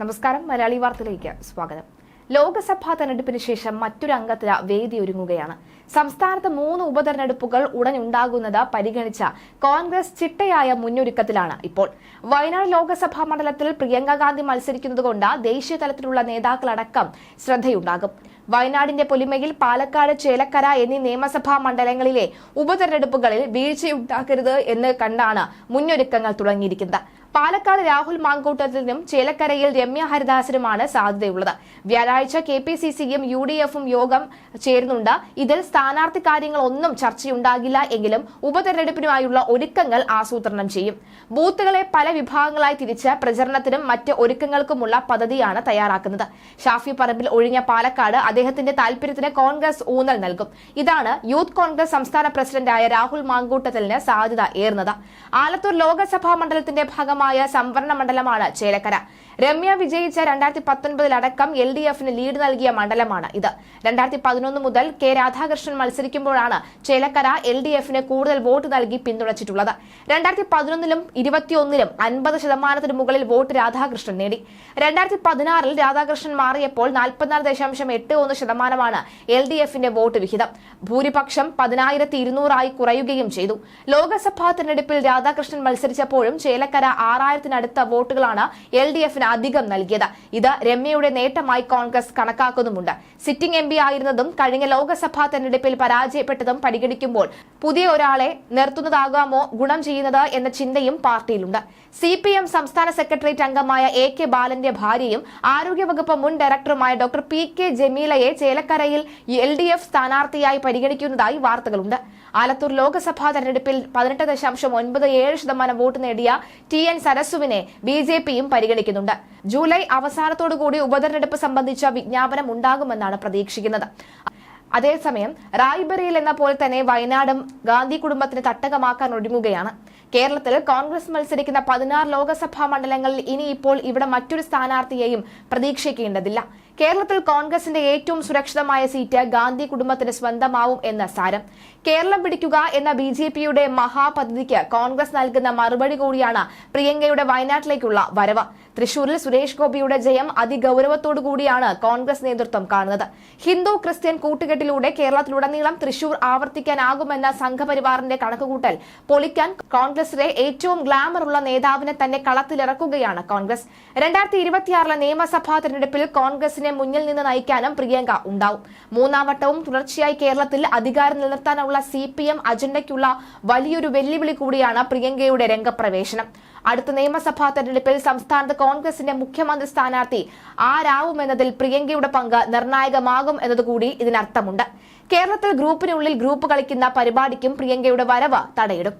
നമസ്കാരം. മലയാളി വാർത്തയിലേക്ക് സ്വാഗതം. ലോക്സഭാ തെരഞ്ഞെടുപ്പിന് ശേഷം മറ്റൊരു അംഗത്തിന് വേദി ഒരുങ്ങുകയാണ്. സംസ്ഥാനത്ത് മൂന്ന് ഉപതെരഞ്ഞെടുപ്പുകൾ ഉടൻ ഉണ്ടാകുന്നത് പരിഗണിച്ച കോൺഗ്രസ് ചിട്ടയായ മുന്നൊരുക്കത്തിലാണ് ഇപ്പോൾ. വയനാട് ലോക്സഭാ മണ്ഡലത്തിൽ പ്രിയങ്ക ഗാന്ധി മത്സരിക്കുന്നതുകൊണ്ട് ദേശീയ തലത്തിലുള്ള നേതാക്കളടക്കം ശ്രദ്ധയുണ്ടാകും. വയനാടിന്റെ പൊലിമയിൽ പാലക്കാട് ചേലക്കര എന്നീ നിയമസഭാ മണ്ഡലങ്ങളിലെ ഉപതെരഞ്ഞെടുപ്പുകളിൽ വീഴ്ചയുണ്ടാക്കരുത് എന്ന് കണ്ടാണ് മുന്നൊരുക്കങ്ങൾ തുടങ്ങിയിരിക്കുന്നത്. പാലക്കാട് രാഹുൽ മാങ്കൂട്ടത്തിനും ചേലക്കരയിൽ രമ്യ ഹരിദാസിനുമാണ് സാധ്യതയുള്ളത്. വ്യാഴാഴ്ച കെ പി സി സിയും യു ഡി എഫും യോഗം ചേരുന്നുണ്ട്. ഇതിൽ സ്ഥാനാർത്ഥി കാര്യങ്ങളൊന്നും ചർച്ചയുണ്ടാകില്ല എങ്കിലും ഉപതെരഞ്ഞെടുപ്പിനുമായുള്ള ഒരുക്കങ്ങൾ ആസൂത്രണം ചെയ്യും. ബൂത്തുകളെ പല വിഭാഗങ്ങളായി തിരിച്ച് പ്രചരണത്തിനും മറ്റ് ഒരുക്കങ്ങൾക്കുമുള്ള പദ്ധതിയാണ് തയ്യാറാക്കുന്നത്. ഷാഫി പറമ്പിൽ ഒഴിഞ്ഞ പാലക്കാട് അദ്ദേഹത്തിന്റെ താൽപര്യത്തിന് കോൺഗ്രസ് ഊന്നൽ നൽകും. ഇതാണ് യൂത്ത് കോൺഗ്രസ് സംസ്ഥാന പ്രസിഡന്റായ രാഹുൽ മാങ്കൂട്ടത്തലിന് സാധ്യത ഏറുന്നത്. ആലത്തൂർ ലോകസഭാ മണ്ഡലത്തിന്റെ ഭാഗമായ സംവരണ മണ്ഡലമാണ് ചേലക്കര. രമ്യ വിജയിച്ച രണ്ടായിരത്തി പത്തൊൻപതിലടക്കം എൽ ഡി എഫിന് ലീഡ് നൽകിയ മണ്ഡലമാണ് ഇത്. രണ്ടായിരത്തി പതിനൊന്ന് മുതൽ കെ രാധാകൃഷ്ണൻ മത്സരിക്കുമ്പോഴാണ് ചേലക്കര എൽ ഡി എഫിന് കൂടുതൽ വോട്ട് നൽകി പിന്തുണച്ചിട്ടുള്ളത്. രണ്ടായിരത്തി പതിനൊന്നിലും ഇരുപത്തിയൊന്നിലും അൻപത് ശതമാനത്തിന് മുകളിൽ വോട്ട് രാധാകൃഷ്ണൻ നേടി. രണ്ടായിരത്തി പതിനാറിൽ രാധാകൃഷ്ണൻ മാറിയപ്പോൾ നാൽപ്പത്തിനാല് ദശാംശം എട്ട് ഒന്ന് ശതമാനമാണ് എൽ ഡി എഫിന്റെ വോട്ട് വിഹിതം. ഭൂരിപക്ഷം പതിനായിരത്തി ഇരുന്നൂറായി കുറയുകയും ചെയ്തു. ലോക്സഭാ തെരഞ്ഞെടുപ്പിൽ രാധാകൃഷ്ണൻ മത്സരിച്ചപ്പോഴും ചേലക്കര ആറായിരത്തിനടുത്ത വോട്ടുകളാണ് എൽ ഡി എഫിന് അധികം നൽകിയത്. ഇത് രമ്യയുടെ നേട്ടമായി കോൺഗ്രസ് കണക്കാക്കുന്നുമുണ്ട്. സിറ്റിംഗ് എം ആയിരുന്നതും കഴിഞ്ഞ ലോക്സഭാ തെരഞ്ഞെടുപ്പിൽ പരാജയപ്പെട്ടതും പരിഗണിക്കുമ്പോൾ പുതിയ ഒരാളെ നിർത്തുന്നതാകാമോ ഗുണം ചെയ്യുന്നത് എന്ന ചിന്തയും പാർട്ടിയിലുണ്ട്. സി പി എം സംസ്ഥാന സെക്രട്ടേറിയറ്റ് അംഗമായ എ കെ ബാലന്റെ ഭാര്യയും ആരോഗ്യവകുപ്പ് മുൻ ഡയറക്ടറുമായ ഡോക്ടർ പി. കെ. ജമീലയെ ചേലക്കരയിൽ എൽ ഡി എഫ് സ്ഥാനാർത്ഥിയായി പരിഗണിക്കുന്നതായി വാർത്തകളുണ്ട്. ആലത്തൂർ ലോക്സഭാ തെരഞ്ഞെടുപ്പിൽ പതിനെട്ട് ദശാംശം ഒൻപത് ഏഴ് ശതമാനം വോട്ട് നേടിയ ടി. എൻ. സരസുവിനെ ബി ജെ പിയും പരിഗണിക്കുന്നുണ്ട്. ജൂലൈ അവസാനത്തോടുകൂടി ഉപതെരഞ്ഞെടുപ്പ് സംബന്ധിച്ച വിജ്ഞാപനം ഉണ്ടാകുമെന്നാണ് പ്രതീക്ഷിക്കുന്നത്. അതേസമയം റായ്ബറിയിൽ എന്ന പോലെ തന്നെ വയനാടും ഗാന്ധി കുടുംബത്തിന് തട്ടകമാക്കാൻ ഒരുങ്ങുകയാണ്. കേരളത്തിൽ കോൺഗ്രസ് മത്സരിക്കുന്ന പതിനാറ് ലോക്സഭാ മണ്ഡലങ്ങളിൽ ഇനി ഇപ്പോൾ ഇവിടെ മറ്റൊരു സ്ഥാനാർത്ഥിയെയും പ്രതീക്ഷിക്കേണ്ടതില്ല. കേരളത്തിൽ കോൺഗ്രസിന്റെ ഏറ്റവും സുരക്ഷിതമായ സീറ്റ് ഗാന്ധി കുടുംബത്തിന് സ്വന്തമാവും എന്ന സാരം. കേരളം പിടിക്കുക എന്ന ബി ജെ പിയുടെ മഹാപദ്ധതിക്ക് കോൺഗ്രസ് നൽകുന്ന മറുപടി കൂടിയാണ് പ്രിയങ്കയുടെ വയനാട്ടിലേക്കുള്ള വരവ്. തൃശൂരിൽ സുരേഷ് ഗോപിയുടെ ജയം അതിഗൌരവത്തോടു കൂടിയാണ് കോൺഗ്രസ് നേതൃത്വം കാണുന്നത്. ഹിന്ദു ക്രിസ്ത്യൻ കൂട്ടുകെട്ടിലൂടെ കേരളത്തിലുടനീളം തൃശൂർ ആവർത്തിക്കാനാകുമെന്ന സംഘപരിവാറിന്റെ കണക്കുകൂട്ടൽ പൊളിക്കാൻ കോൺഗ്രസിലെ ഏറ്റവും ഗ്ലാമർ ഉള്ള നേതാവിനെ തന്നെ കളത്തിലിറക്കുകയാണ് കോൺഗ്രസ്. രണ്ടായിരത്തി ഇരുപത്തിയാറിലെ നിയമസഭാ തെരഞ്ഞെടുപ്പിൽ കോൺഗ്രസിനെ മുന്നിൽ നിന്ന് നയിക്കാനും പ്രിയങ്ക ഉണ്ടാവും. മൂന്നാം വട്ടവും തുടർച്ചയായി കേരളത്തിൽ അധികാരം നിലനിർത്താനുള്ള സി പി എം അജണ്ടയ്ക്കുള്ള വലിയൊരു വെല്ലുവിളി കൂടിയാണ് പ്രിയങ്കയുടെ രംഗപ്രവേശനം. അടുത്ത നിയമസഭാ തെരഞ്ഞെടുപ്പിൽ സംസ്ഥാനത്ത് കോൺഗ്രസിന്റെ മുഖ്യമന്ത്രി സ്ഥാനാർത്ഥി ആരാവുമെന്നതിൽ പ്രിയങ്കയുടെ പങ്ക് നിർണായകമാകും എന്നതുകൂടി ഇതിനർത്ഥമുണ്ട്. കേരളത്തിൽ ഗ്രൂപ്പിനുള്ളിൽ ഗ്രൂപ്പ് കളിക്കുന്ന പരിപാടിക്കും പ്രിയങ്കയുടെ വരവ് തടയിടും.